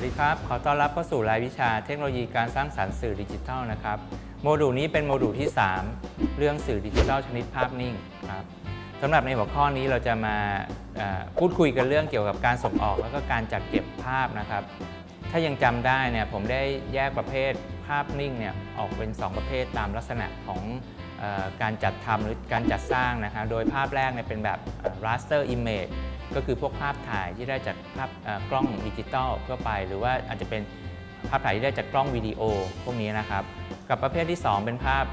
วัสดีครับ ขอต้อนรับเข้าสู่รายวิชาเทคโนโลยีการสร้างสรรค์สื่อดิจิทัลนะครับ โมดูลนี้เป็นโมดูลที่ 3 เรื่องสื่อดิจิทัลชนิดภาพนิ่งครับสำหรับในหัวข้อนี้เราจะมาพูดคุยกันเรื่องเกี่ยวกับการส่งออก แล้วก็การจัดเก็บภาพนะครับ ถ้ายังจำได้เนี่ยผมได้แยกประเภทภาพนิ่งเนี่ยออกเป็น 2 ประเภทตามลักษณะของการจัดทำหรือการจัดสร้างนะครับโดยภาพแรกเนี่ยเป็นแบบ raster image ก็คือพวกภาพถ่ายที่ได้จากภาพกล้องดิจิตอลทั่วไป หรือว่าอาจจะเป็นภาพถ่ายที่ได้จากกล้องวิดีโอพวกนี้นะครับ กับประเภทที่ 2 เป็นภาพ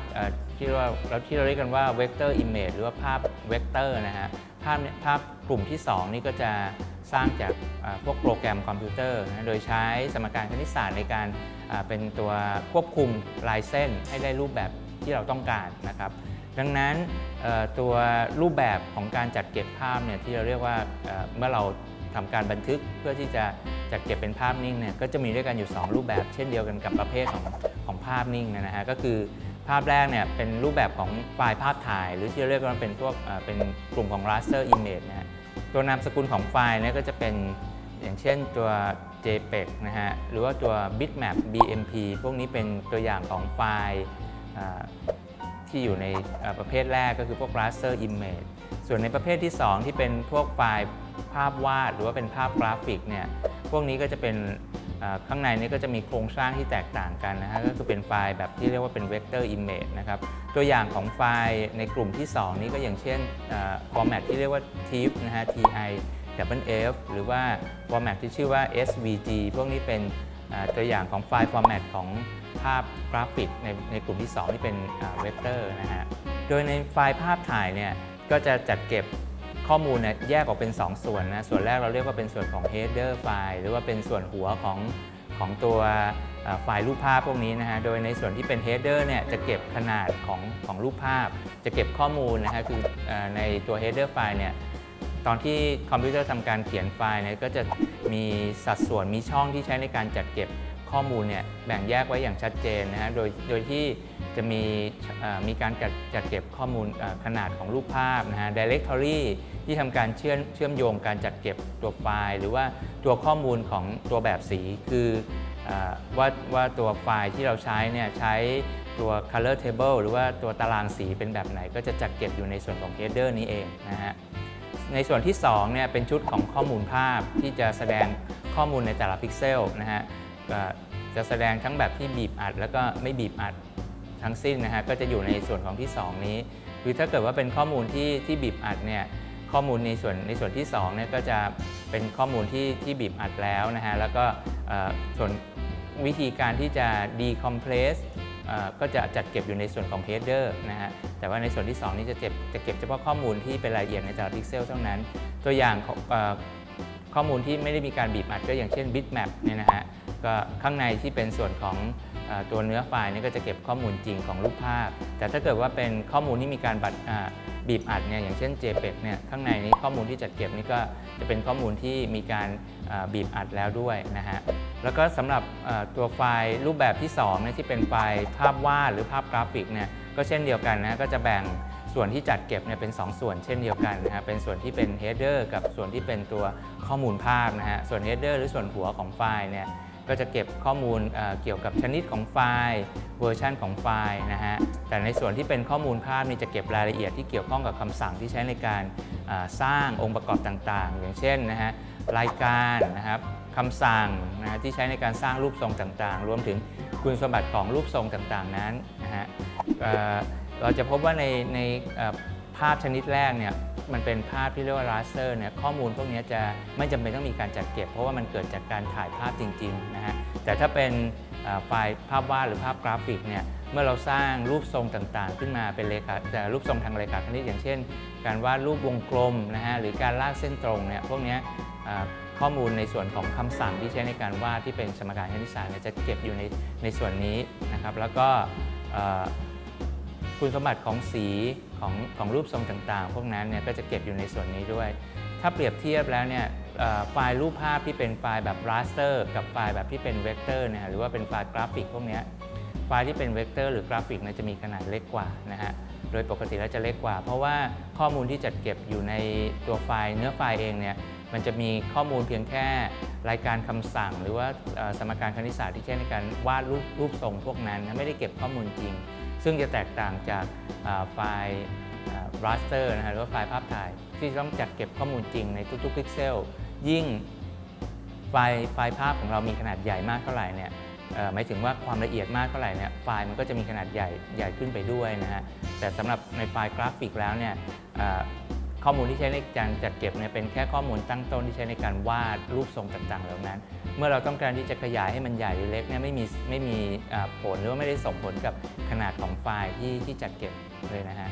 ที่เราเราที่เราเรียกกันว่า vector image หรือว่าภาพ vector นะฮะภาพภาพกลุ่มที่ 2 นี่ก็จะสร้างจากพวกโปรแกรมคอมพิวเตอร์นะโดยใช้สมการคณิตศาสตร์ในการเป็นตัวควบคุมลายเส้นให้ได้รูปแบบที่เราต้องการนะครับ ดังนั้นตัวรูปแบบของการจัดเก็บภาพเนี่ยที่เราเรียกว่าเมื่อเราทำการบันทึกเพื่อที่จะจัดเก็บเป็นภาพนิ่งเนี่ยก็จะมีด้วยกันอยู่ 2 รูปแบบ เช่นเดียวกันกับประเภทของของภาพนิ่งนะฮะก็คือภาพแรกเนี่ยเป็นรูปแบบของไฟล์ภาพถ่าย หรือที่เรียกว่าเป็นพวกเป็นกลุ่มของ raster image นะฮะตัวนามสกุลของไฟล์เนี่ยก็จะเป็นอย่างเช่นตัว JPEG นะฮะหรือว่าตัว bitmap BMP พวกนี้เป็นตัวอย่างของไฟล์ ที่อยู่ในประเภทแรกก็คือพวก raster image ส่วนในประเภทที่ 2 ที่เป็นพวกไฟล์ภาพวาด หรือว่าเป็นภาพกราฟิกเนี่ยพวกนี้ก็จะเป็นข้างในนี้ก็จะมีโครงสร้างที่แตกต่างกันนะฮะก็คือเป็นไฟล์แบบที่เรียกว่าเป็น vector image นะครับตัวอย่างของไฟล์ในกลุ่มที่ 2 นี้ก็อย่างเช่น format ที่เรียกว่า TIFF นะฮะ TI double F หรือว่า format ที่ชื่อว่า SVG พวกนี้เป็น ตัวอย่างของไฟล์ format ของภาพกราฟิกในในกลุ่มที่ 2 ที่เป็นเวกเตอร์นะฮะ โดยในไฟล์ภาพถ่ายเนี่ยก็จะจัดเก็บข้อมูลเนี่ยแยกออกเป็น 2 ส่วนนะ ส่วนแรกเราเรียกว่าเป็นส่วนของ header ไฟล์หรือว่าเป็นส่วนหัวของของตัวไฟล์รูปภาพพวกนี้นะฮะ โดยในส่วนที่เป็น header เนี่ยจะเก็บขนาดของของรูปภาพ จะเก็บข้อมูลนะฮะคือเออในตัว header ไฟล์เนี่ย ตอนที่คอมพิวเตอร์ทำการเขียนไฟล์เนี่ยก็จะมีสัดส่วนมีช่องที่ใช้ในการจัดเก็บข้อมูลเนี่ยแบ่งแยกไว้อย่างชัดเจนนะฮะโดยโดยที่จะมีมีการจัดจัดเก็บข้อมูลขนาดของรูปภาพนะฮะ directory ที่ทำการเชื่อมเชื่อมโยงการจัดเก็บตัวไฟล์ หรือว่าตัวข้อมูลของตัวแบบสีคือเออว่าว่าตัวไฟล์ที่เราใช้เนี่ยใช้ตัว color table หรือว่าตัวตารางสีเป็นแบบไหน ก็จะจัดเก็บอยู่ในส่วนของ header นี้เองนะฮะ ในส่วนที่2เนี่ยเป็นชุดของข้อมูลภาพที่จะแสดงข้อมูลในแต่ละพิกเซลนะฮะจะแสดงทั้งแบบที่บีบอัด แล้วก็ไม่บีบอัดทั้งสิ้นนะฮะก็จะอยู่ในส่วนของที่ 2 นี้ คือถ้าเกิดว่าเป็นข้อมูลที่ที่บีบอัดเนี่ยข้อมูลในส่วนในส่วนที่2เนี่ยก็จะเป็นข้อมูลที่ที่บีบอัดแล้วนะฮะแล้วก็ส่วนวิธีการที่จะ decompress เอ่อ ก็จะจัดเก็บอยู่ในส่วนของเฮดเดอร์นะฮะแต่ว่าในส่วนที่ 2 นี้จะเก็บจะเก็บเฉพาะข้อมูลที่เป็นรายละเอียดในแต่ละพิกเซลเท่านั้น ตัวอย่างของ ข้อมูลที่ไม่ได้มีการบีบอัดก็อย่างเช่น bitmap เนี่ยนะฮะก็ข้างในที่เป็นส่วนของตัวเนื้อไฟล์นี่ก็จะเก็บข้อมูลจริงของรูปภาพ แต่ถ้าเกิดว่าเป็นข้อมูลที่มีการบัดบีบอัดเนี่ยอย่างเช่น JPEG เนี่ยข้างในนี้ข้อมูลที่จัดเก็บนี่ก็จะเป็นข้อมูลที่มีการบีบอัดแล้วด้วยนะฮะแล้วก็สำหรับตัวไฟล์รูปแบบที่2เนี่ยที่เป็นไฟล์ภาพวาดหรือภาพกราฟิกเนี่ยก็เช่นเดียวกันนะก็จะแบ่ง ส่วนที่จัดเก็บเนี่ยเป็น 2 ส่วนเช่นเดียวกันนะฮะเป็นส่วนที่เป็น header กับส่วนที่เป็นตัวข้อมูลภาพนะฮะส่วน header หรือส่วนหัวของไฟล์เนี่ยก็จะเก็บข้อมูลเอ่อเกี่ยวกับชนิดของไฟล์เวอร์ชันของไฟล์นะฮะแต่ในส่วนที่เป็นข้อมูลภาพนี่จะเก็บรายละเอียดที่เกี่ยวข้องกับคำสั่งที่ใช้ในการสร้างองค์ประกอบต่างๆ อย่างเช่นนะฮะรายการนะครับคำสั่งนะฮะที่ใช้ในการสร้างรูปทรงต่างๆ รวมถึงคุณสมบัติของรูปทรงต่างๆนั้นนะฮะ เราจะพบว่าในในภาพชนิดแรกเนี่ยมันเป็นภาพที่เรียกว่า raster เนี่ยข้อมูลพวกนี้จะไม่จำเป็นต้องมีการจัดเก็บ เพราะว่ามันเกิดจากการถ่ายภาพจริงๆนะฮะแต่ถ้าเป็นไฟล์ภาพวาดหรือภาพกราฟิกเนี่ยเมื่อเราสร้างรูปทรงต่างๆ ขึ้นมาเป็นเลขาแต่รูปทรงทางเลขาคณิตอย่างเช่น การวาดรูปวงกลมนะฮะหรือการลากเส้นตรงเนี่ยพวกนี้ข้อมูลในส่วนของคำสั่งที่ใช้ในการวาดที่เป็นสมการคณิตศาสตร์จะเก็บอยู่ในในส่วนนี้นะครับแล้วก็ คุณสมบัติของสีของของรูปทรงต่างๆ พวกนั้นเนี่ยก็จะเก็บอยู่ในส่วนนี้ด้วย ถ้าเปรียบเทียบแล้วเนี่ยไฟล์รูปภาพที่เป็นไฟล์แบบ raster กับไฟล์แบบที่เป็น vector เนี่ยหรือว่าเป็นไฟล์กราฟิกพวกนี้ไฟล์ที่เป็น vector หรือกราฟิกเนี่ยจะมีขนาดเล็กกว่านะฮะโดยปกติแล้วจะเล็กกว่า เพราะว่าข้อมูลที่จัดเก็บอยู่ในตัวไฟล์เนื้อไฟล์เองเนี่ยมันจะมีข้อมูลเพียงแค่รายการคำสั่ง หรือว่าสมการคณิตศาสตร์ที่ใช้ในการวาดรูปรูปทรงพวกนั้น ไม่ได้เก็บข้อมูลจริง ซึ่งจะแตกต่างจากไฟล์อ่า raster นะฮะหรือว่าไฟล์ภาพถ่าย ที่ต้องจัดเก็บข้อมูลจริงในทุกๆพิกเซลยิ่งไฟล์ไฟล์ภาพของเรามีขนาดใหญ่มากเท่าไหร่เนี่ยเอ่อหมายถึงว่าความละเอียดมากเท่าไหร่เนี่ยไฟล์มันก็จะมีขนาดใหญ่ใหญ่ขึ้นไปด้วยนะฮะแต่สำหรับในไฟล์กราฟิกแล้วเนี่ย ข้อมูลที่ใช้ในการจัดเก็บเนี่ยเป็นแค่ข้อมูลตั้งต้นที่ใช้ในการวาดรูปทรงต่างๆ เหล่านั้น เมื่อเราต้องการที่จะขยายให้มันใหญ่หรือเล็กเนี่ยไม่มีไม่มีผลหรือว่าไม่ได้ส่งผลกับขนาดของไฟล์ที่ที่จัดเก็บเลยนะฮะ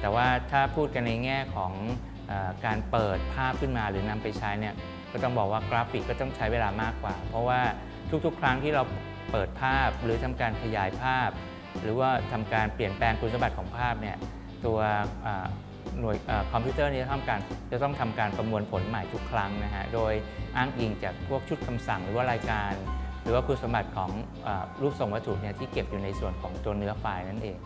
แต่ว่าถ้าพูดกันในแง่ของอการเปิดภาพขึ้นมาหรือนำไปใช้เนี่ยก็ต้องบอกว่ากราฟิกก็ต้องใช้เวลามากกว่า เพราะว่าทุกๆ ครั้งที่เราเปิดภาพหรือทำการขยายภาพ หรือว่าทำการเปลี่ยนแปลงคุณสมบัติของภาพเนี่ยตัว หน่วยอคอมพิวเตอร์นี้จะทำการจะต้องทำการประมวลผลใหม่ทุกครั้งนะฮะโดยอ้างอิงจากพวกชุดคำสั่งหรือว่ารายการ หรือว่าคุณสมบัติของอรูปทรงวัตถุเนี่ยที่เก็บอยู่ในส่วนของตัวเนื้อไฟล์นั่นเอง